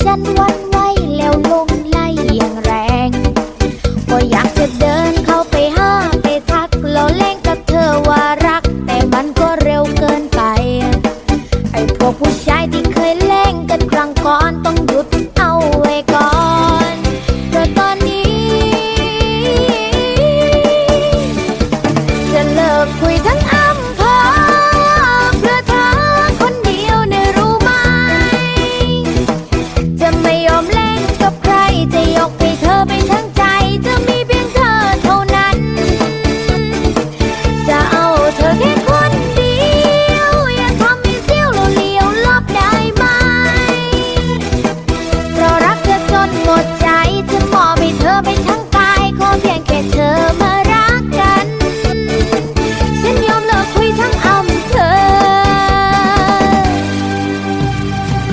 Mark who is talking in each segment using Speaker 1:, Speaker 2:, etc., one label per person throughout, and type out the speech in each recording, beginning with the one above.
Speaker 1: ฉันวันไหวแล้วลงไล่อย่างแรงก็อยากจะเดินเข้าไปห้าไปทักเราเล่นกับเธอว่ารัก แต่มันก็เร็วเกินไป ไอ้พวกผู้ชายที่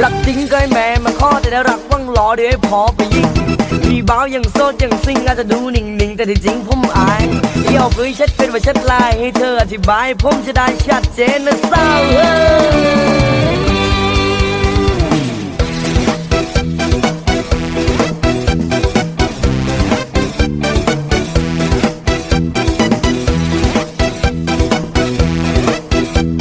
Speaker 1: รักจริงก็ให้แม่มา
Speaker 2: ขอแต่ได้รักว่างรอเดี๋ยวให้พอไปยิงพี่บ้าวยังโสดยังซิงอาจจะดูนิ่งๆ แต่ที่จริงผมอายที่เอาปืนเช็ดเป็นว่าชัดลายให้เธออธิบาย ผมจะได้ชัดเจนนะสาวเอ้